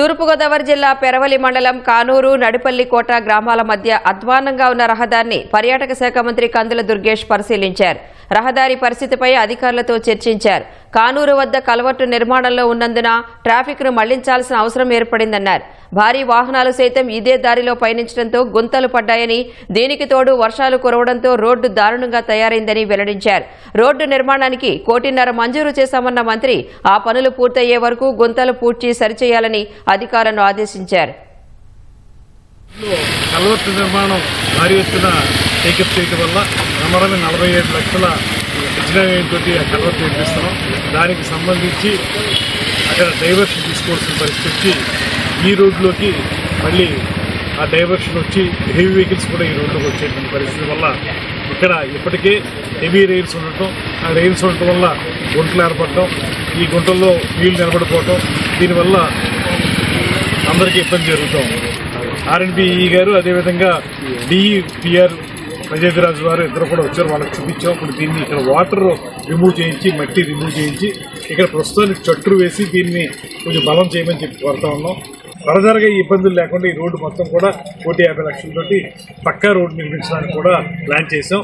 తూర్పుగోదావరి జిల్లా పెరవలి మండలం కానూరు నడిపల్లి కోట గ్రామాల మధ్య అధ్వానంగా ఉన్న రహదారిని పర్యాటక శాఖ మంత్రి కందుల దుర్గేష్ పరిశీలించారు. రహదారి పరిస్థితిపై అధికారులతో చర్చించారు. కానూరు వద్ద కలవట్టు నిర్మాణంలో ఉన్నందున ట్రాఫిక్ను మళ్ళించాల్సిన అవసరం ఏర్పడిందన్నారు. భారీ వాహనాలు సైతం ఇదే దారిలో పయనించడంతో గుంతలు పడ్డాయని దీనికి తోడు వర్షాలు కురవడంతో రోడ్డు దారుణంగా తయారైందని వెల్లడించారు. రోడ్డు నిర్మాణానికి కోటిన్నర మంజూరు చేశామన్న మంత్రి ఆ పనులు పూర్తయ్యే వరకు గుంతలు పూడ్చి సరిచేయాలని అధికారులను ఆదేశించారు. కల్వర్టు నిర్మాణం భారీ ఎత్తున టేకప్ చేయటం వల్ల నలభై ఏడు లక్షల ఇంజనీరింగ్ తోటి ఆ కల్వర్టు నిర్మిస్తున్నాం దానికి సంబంధించి అక్కడ డైవర్షన్ తీసుకోవాల్సిన పరిస్థితి వచ్చి ఈ రోడ్లోకి మళ్ళీ ఆ డైవర్షన్ వచ్చి హెవీ వెహికల్స్ కూడా ఈ రోడ్లోకి వచ్చేటువంటి పరిస్థితి వల్ల ఇక్కడ ఇప్పటికే హెవీ రైల్స్ ఉండటం ఆ రైల్స్ ఉండటం వల్ల గుంటలు ఏర్పడటం ఈ గుంటల్లో నీళ్ళు నిలబడిపోవటం దీనివల్ల అందరికీ ఇబ్బంది జరుగుతాం. ఆర్ఎన్బిఈ గారు అదేవిధంగా డిఈపిఆర్ రాజు గారు ఇద్దరు కూడా వచ్చారు. వాళ్ళకి చూపించాం. ఇప్పుడు దీన్ని ఇక్కడ వాటర్ రిమూవ్ చేయించి మట్టి రిమూవ్ చేయించి ఇక్కడ ప్రస్తుతానికి చట్టు వేసి దీన్ని కొంచెం బలం చేయమని చెప్పి కోరుతా ఉన్నాం. ఫర్దర్గా ఈ ఇబ్బందులు లేకుండా ఈ రోడ్డు మొత్తం కూడా కోటి యాభై లక్షలతోటి పక్కా రోడ్డు నిర్మించడానికి కూడా ప్లాన్ చేసాం